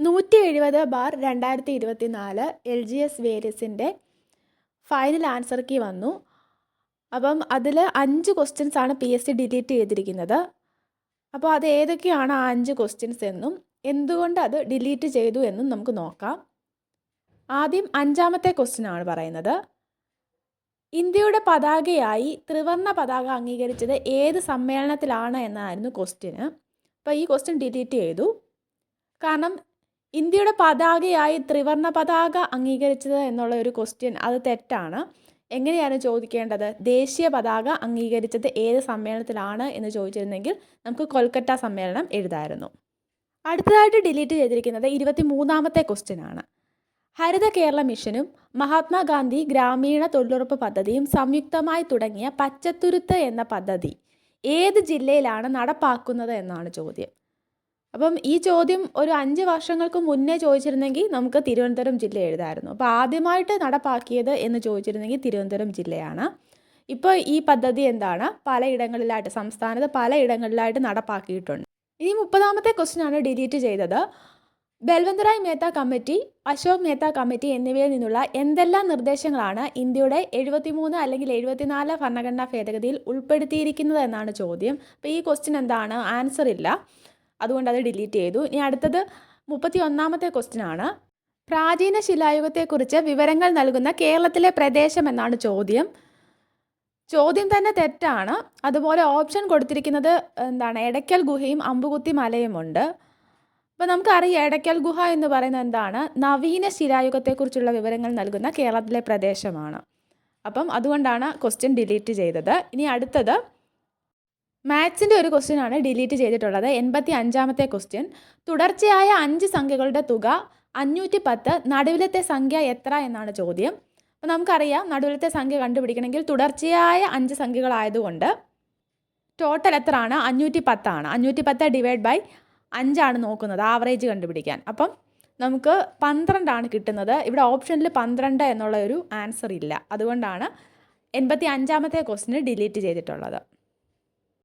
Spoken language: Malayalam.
നൂറ്റി എഴുപത് ബാർ രണ്ടായിരത്തി ഇരുപത്തി നാല് എൽ ജി എസ് വേരിയസിന്റെ ഫൈനൽ ആൻസർ കീ വന്നു. അപ്പം അതിൽ അഞ്ച് ക്വസ്റ്റ്യൻസ് ആണ് പി എസ് സി ഡിലീറ്റ് ചെയ്തിരിക്കുന്നത്. അപ്പോൾ അത് ഏതൊക്കെയാണ് ആ അഞ്ച് ക്വസ്റ്റ്യൻസ് എന്നും എന്തുകൊണ്ട് അത് ഡിലീറ്റ് ചെയ്തു എന്നും നമുക്ക് നോക്കാം. ആദ്യം അഞ്ചാമത്തെ ക്വസ്റ്റ്യൻ ആണ് പറയുന്നത്. ഇന്ത്യയുടെ പതാകയായി ത്രിവർണ പതാക അംഗീകരിച്ചത് ഏത് സമ്മേളനത്തിലാണ് എന്നായിരുന്നു ക്വസ്റ്റ്യന് അപ്പോൾ ഈ ക്വസ്റ്റ്യൻ ഡിലീറ്റ് ചെയ്തു. കാരണം ഇന്ത്യയുടെ പതാകയായി ത്രിവർണ പതാക അംഗീകരിച്ചത് എന്നുള്ള ഒരു ക്വസ്റ്റ്യൻ അത് തെറ്റാണ്. എങ്ങനെയാണ് ചോദിക്കേണ്ടത്? ദേശീയ പതാക അംഗീകരിച്ചത് ഏത് സമ്മേളനത്തിലാണ് എന്ന് ചോദിച്ചിരുന്നെങ്കിൽ നമുക്ക് കൊൽക്കത്ത സമ്മേളനം എഴുതായിരുന്നു. അടുത്തതായിട്ട് ഡിലീറ്റ് ചെയ്തിരിക്കുന്നത് ഇരുപത്തി മൂന്നാമത്തെ ക്വസ്റ്റ്യൻ ആണ്. ഹരിത കേരള മിഷനും മഹാത്മാഗാന്ധി ഗ്രാമീണ തൊഴിലുറപ്പ് പദ്ധതിയും സംയുക്തമായി തുടങ്ങിയ പച്ചത്തുരുത്ത് എന്ന പദ്ധതി ഏത് ജില്ലയിലാണ് നടപ്പാക്കുന്നത് എന്നാണ് ചോദ്യം. അപ്പം ഈ ചോദ്യം ഒരു അഞ്ച് വർഷങ്ങൾക്ക് മുന്നേ ചോദിച്ചിരുന്നെങ്കിൽ നമുക്ക് തിരുവനന്തപുരം ജില്ല എഴുതായിരുന്നു. അപ്പോൾ ആദ്യമായിട്ട് നടപ്പാക്കിയത് എന്ന് ചോദിച്ചിരുന്നെങ്കിൽ തിരുവനന്തപുരം ജില്ലയാണ്. ഇപ്പോൾ ഈ പദ്ധതി എന്താണ്? പലയിടങ്ങളിലായിട്ട് സംസ്ഥാനത്ത് പലയിടങ്ങളിലായിട്ട് നടപ്പാക്കിയിട്ടുണ്ട്. ഇനി മുപ്പതാമത്തെ ക്വസ്റ്റിനാണ് ഡിലീറ്റ് ചെയ്തത്. ബൽവന്തറായ് മേത്ത കമ്മിറ്റി അശോക് മേത്ത കമ്മിറ്റി എന്നിവയിൽ നിന്നുള്ള എന്തെല്ലാം നിർദ്ദേശങ്ങളാണ് ഇന്ത്യയുടെ എഴുപത്തിമൂന്ന് അല്ലെങ്കിൽ എഴുപത്തിനാല് ഭരണഘടനാ ഭേദഗതിയിൽ ഉൾപ്പെടുത്തിയിരിക്കുന്നത് എന്നാണ് ചോദ്യം. അപ്പോൾ ഈ ക്വസ്റ്റ്യൻ എന്താണ്? ആൻസർ ഇല്ല. അതുകൊണ്ട് അത് ഡിലീറ്റ് ചെയ്തു. ഇനി അടുത്തത് മുപ്പത്തി ഒന്നാമത്തെ ക്വസ്റ്റ്യൻ ആണ്. പ്രാചീന ശിലായുഗത്തെക്കുറിച്ച് വിവരങ്ങൾ നൽകുന്ന കേരളത്തിലെ പ്രദേശം എന്നാണ് ചോദ്യം. ചോദ്യം തന്നെ തെറ്റാണ്. അതുപോലെ ഓപ്ഷൻ കൊടുത്തിരിക്കുന്നത് എന്താണ്? എടയ്ക്കൽ ഗുഹയും അമ്പുകുത്തി മലയുമുണ്ട് അപ്പോൾ നമുക്കറിയാം എടയ്ക്കൽ ഗുഹ എന്ന് പറയുന്നത് എന്താണ്? നവീന ശിലായുഗത്തെക്കുറിച്ചുള്ള വിവരങ്ങൾ നൽകുന്ന കേരളത്തിലെ പ്രദേശമാണ്. അപ്പം അതുകൊണ്ടാണ് ക്വസ്റ്റ്യൻ ഡിലീറ്റ് ചെയ്തത്. ഇനി അടുത്തത് മാത്സിന്റെ ഒരു ക്വസ്റ്റ്യൻ ആണ് ഡിലീറ്റ് ചെയ്തിട്ടുള്ളത്. എൺപത്തി അഞ്ചാമത്തെ ക്വസ്റ്റ്യൻ തുടർച്ചയായ അഞ്ച് സംഖ്യകളുടെ തുക അഞ്ഞൂറ്റി പത്ത് നടുവിലത്തെ സംഖ്യ എത്ര എന്നാണ് ചോദ്യം. അപ്പോൾ നമുക്കറിയാം നടുവിലത്തെ സംഖ്യ കണ്ടുപിടിക്കണമെങ്കിൽ തുടർച്ചയായ അഞ്ച് സംഖ്യകളായതുകൊണ്ട് ടോട്ടൽ എത്ര ആണ് അഞ്ഞൂറ്റി പത്താണ് അഞ്ഞൂറ്റി പത്ത് ഡിവൈഡ് ബൈ അഞ്ചാണ് നോക്കുന്നത് ആവറേജ് കണ്ടുപിടിക്കാൻ. അപ്പം നമുക്ക് പന്ത്രണ്ടാണ് കിട്ടുന്നത്. ഇവിടെ ഓപ്ഷനിൽ പന്ത്രണ്ട് എന്നുള്ള ഒരു ആൻസർ ഇല്ല. അതുകൊണ്ടാണ് എൺപത്തി അഞ്ചാമത്തെ ക്വസ്റ്റിന് ഡിലീറ്റ് ചെയ്തിട്ടുള്ളത്.